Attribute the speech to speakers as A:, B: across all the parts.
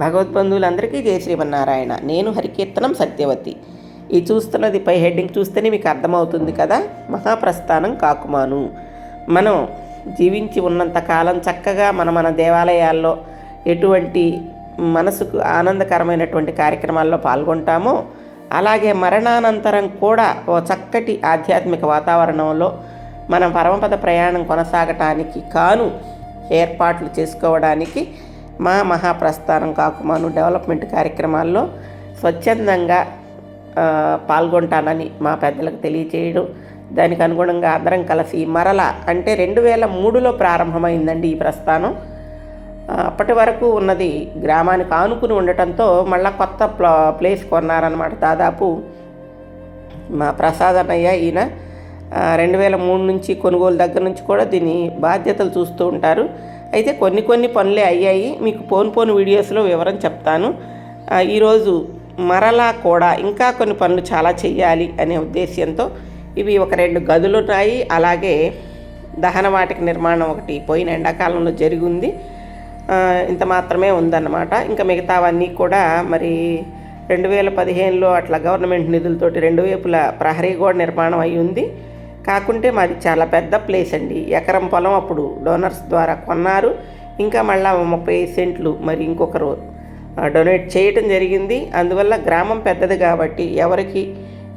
A: భగవద్బంధువులందరికీ జయ శ్రీమన్నారాయణ. నేను హరికీర్తనం సత్యవతి. ఈ చూస్తున్నది పై హెడ్డింగ్ చూస్తేనే మీకు అర్థమవుతుంది కదా? మహాప్రస్థానం కాకుమాను. మనం జీవించి ఉన్నంత కాలం చక్కగా మన మన దేవాలయాల్లో ఎటువంటి మనసుకు ఆనందకరమైనటువంటి కార్యక్రమాల్లో పాల్గొంటామో అలాగే మరణానంతరం కూడా ఓ చక్కటి ఆధ్యాత్మిక వాతావరణంలో మన పరమపద ప్రయాణం కొనసాగటానికి కాను ఏర్పాట్లు చేసుకోవడానికి మా మహాప్రస్థానం కాకుమాను డెవలప్మెంట్ కార్యక్రమాల్లో స్వచ్ఛందంగా పాల్గొంటానని మా పెద్దలకు తెలియచేయడం. దానికి అనుగుణంగా అందరం కలిసి మరల అంటే రెండు వేల మూడులో ప్రారంభమైందండి ఈ ప్రస్థానం. అప్పటి వరకు ఉన్నది గ్రామానికి ఆనుకుని ఉండటంతో మళ్ళా కొత్త ప్లా ప్లేస్ కొన్నారనమాట దాదాపు మా ప్రసాద్ అన్నయ్య ఈయన రెండు వేల మూడు నుంచి కొనుగోలు దగ్గర నుంచి కూడా దీని బాధ్యతలు చూస్తూ ఉంటారు. అయితే కొన్ని కొన్ని పనులే అయ్యాయి. మీకు పోను పోను వీడియోస్లో వివరం చెప్తాను. ఈరోజు మరలా కూడా ఇంకా కొన్ని పనులు చాలా చెయ్యాలి అనే ఉద్దేశ్యంతో ఇవి ఒక రెండు గదులు ఉన్నాయి. అలాగే దహన వాటిక నిర్మాణం ఒకటి పోయిన ఎండాకాలంలో జరిగింది. ఇంత మాత్రమే ఉందన్నమాట. ఇంకా మిగతావన్నీ కూడా మరి రెండు వేల పదిహేనులో అట్లా గవర్నమెంట్ నిధులతోటి రెండు వైపుల ప్రహరీ గోడ నిర్మాణం అయి ఉంది కాకుంటే మాది చాలా పెద్ద ప్లేస్ అండి. ఎకరం పొలం అప్పుడు డోనర్స్ ద్వారా కొన్నారు. ఇంకా మళ్ళా ముప్పై సెంట్లు మరి ఇంకొకరు డొనేట్ చేయటం జరిగింది. అందువల్ల గ్రామం పెద్దది కాబట్టి ఎవరికి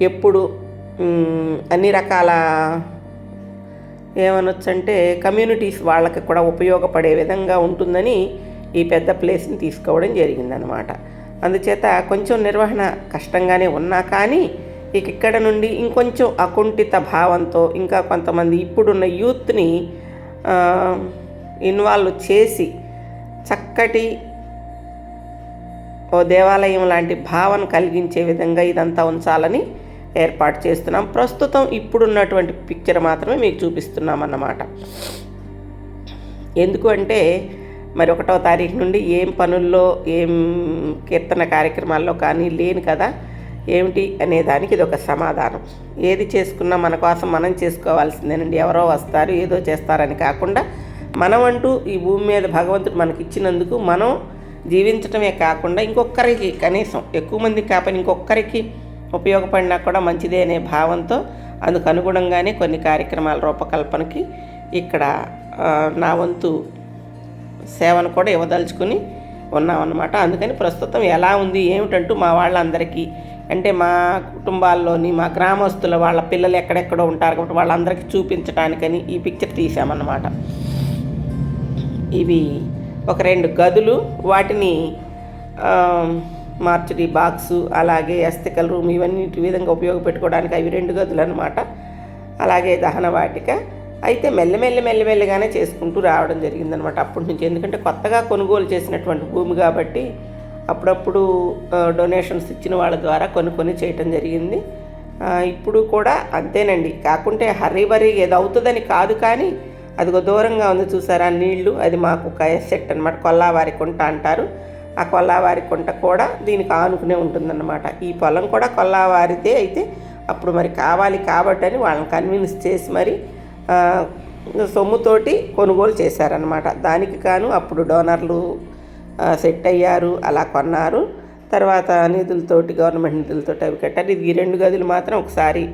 A: ఎప్పుడు అన్ని రకాల ఏమనొచ్చంటే కమ్యూనిటీస్ వాళ్ళకి కూడా ఉపయోగపడే విధంగా ఉంటుందని ఈ పెద్ద ప్లేస్ని తీసుకోవడం జరిగిందనమాట. అందుచేత కొంచెం నిర్వహణ కష్టంగానే ఉన్నా కానీ ఇక ఇక్కడ నుండి ఇంకొంచెం అకుంఠిత భావంతో ఇంకా కొంతమంది ఇప్పుడున్న యూత్ని ఇన్వాల్వ్ చేసి చక్కటి ఓ దేవాలయం లాంటి భావన కలిగించే విధంగా ఇదంతా ఉంచాలని ఏర్పాటు చేస్తున్నాం. ప్రస్తుతం ఇప్పుడున్నటువంటి పిక్చర్ మాత్రమే మీకు చూపిస్తున్నాం అన్నమాట ఎందుకు అంటే మరి ఒకటో తారీఖు నుండి ఏం పనుల్లో ఏం కీర్తన కార్యక్రమాల్లో కానీ లేను కదా ఏమిటి అనే దానికి ఇది ఒక సమాధానం. ఏది చేసుకున్నా మన కోసం మనం చేసుకోవాల్సిందేనండి. ఎవరో వస్తారు ఏదో చేస్తారని కాకుండా మనం అంటూ ఈ భూమి మీద భగవంతుడు మనకి ఇచ్చినందుకు మనం జీవించటమే కాకుండా ఇంకొకరికి కనీసం ఎక్కువ మంది కాపని ఇంకొకరికి ఉపయోగపడినా కూడా మంచిదే అనే భావంతో అందుకు అనుగుణంగానే కొన్ని కార్యక్రమాల రూపకల్పనకి ఇక్కడ నా వంతు సేవను కూడా ఇవ్వదలుచుకుని ఉన్నామన్నమాట. అందుకని ప్రస్తుతం ఎలా ఉంది ఏమిటంటూ మా వాళ్ళందరికీ అంటే మా కుటుంబాల్లోని మా గ్రామస్తుల వాళ్ళ పిల్లలు ఎక్కడెక్కడో ఉంటారు కాబట్టి వాళ్ళందరికీ చూపించడానికని ఈ పిక్చర్ తీసామన్నమాట ఇవి ఒక రెండు గదులు వాటిని ఆ, మార్చురీ బాక్సు అలాగే అస్తికల రూమ్ ఇవన్నీ విధంగా ఉపయోగపెట్టుకోవడానికి అవి రెండు గదులు అనమాట అలాగే దహన వాటిక. అయితే మెల్లమెల్లి మెల్లమెల్లిగానే చేసుకుంటూ రావడం జరిగిందనమాట అప్పటి నుంచి. ఎందుకంటే కొత్తగా కొనుగోలు చేసినటువంటి భూమి కాబట్టి అప్పుడప్పుడు డొనేషన్స్ ఇచ్చిన వాళ్ళ ద్వారా కొన్ని కొన్ని చేయటం జరిగింది. ఇప్పుడు కూడా అంతేనండి. కాకుంటే హర్రీ బరీ ఏదో అవుతుందని కాదు కానీ అదిగో దూరంగా ఉంది చూసారా నీళ్ళు అది మాకు ఒక ఎసెట్ అనమాట కొల్లావారి కుంట అంటారు. ఆ కొల్లావారి కుంట కూడా దీనికి ఆనుకునే ఉంటుందన్నమాట. ఈ పొలం కూడా కొల్లావారిదే అయితే అప్పుడు మరి కావాలి కాబట్టి అని వాళ్ళని కన్విన్స్ చేసి మరి సొమ్ముతోటి కొనుగోలు చేశారనమాట దానికి కాను అప్పుడు డోనర్లు సెట్ అయ్యారు అలా కొన్నారు. తర్వాత నిధులతోటి గవర్నమెంట్ నిధులతోటి అవి కట్టారు. ఇది ఈ రెండు గదులు మాత్రం ఒకసారి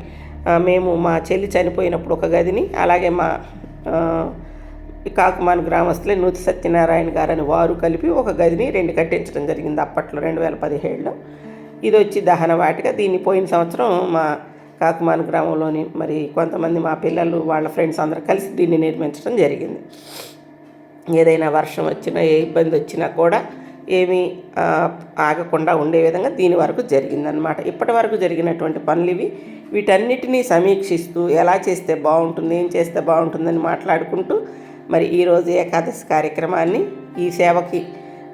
A: మేము మా చెల్లి చనిపోయినప్పుడు ఒక గదిని అలాగే మా కాకుమాన్ గ్రామస్తులే నూతి సత్యనారాయణ గారని వారు కలిపి ఒక గదిని రెండు కట్టించడం జరిగింది అప్పట్లో రెండు వేల పదిహేడులో. ఇది వచ్చి దహన వాటిక. దీన్ని పోయిన సంవత్సరం మా కాకుమాన్ గ్రామంలోని మరి కొంతమంది మా పిల్లలు వాళ్ళ ఫ్రెండ్స్ అందరూ కలిసి దీన్ని నిర్మించడం జరిగింది. ఏదైనా వర్షం వచ్చినా ఏ ఇబ్బంది వచ్చినా కూడా ఏమీ ఆగకుండా ఉండే విధంగా దీని వరకు జరిగిందనమాట ఇప్పటి వరకు జరిగినటువంటి పనులు ఇవి. వీటన్నిటినీ సమీక్షిస్తూ ఎలా చేస్తే బాగుంటుంది ఏం చేస్తే బాగుంటుందని మాట్లాడుకుంటూ మరి ఈరోజు ఏకాదశి కార్యక్రమాన్ని ఈ సేవకి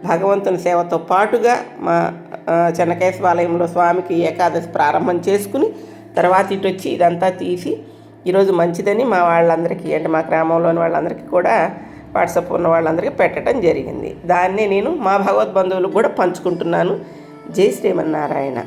A: భగవంతుని సేవతో పాటుగా మా చెన్నకేశ్వాలయంలో స్వామికి ఏకాదశి ప్రారంభం చేసుకుని తర్వాత ఇటు వచ్చి ఇదంతా తీసి ఈరోజు మంచిదని మా వాళ్ళందరికీ అంటే మా గ్రామంలోని వాళ్ళందరికీ కూడా వాట్సాప్ ఉన్న వాళ్ళందరికీ పెట్టడం జరిగింది. దాన్నే నేను మా భగవద్బంధువులకు కూడా పంచుకుంటున్నాను. జై శ్రీమన్నారాయణ.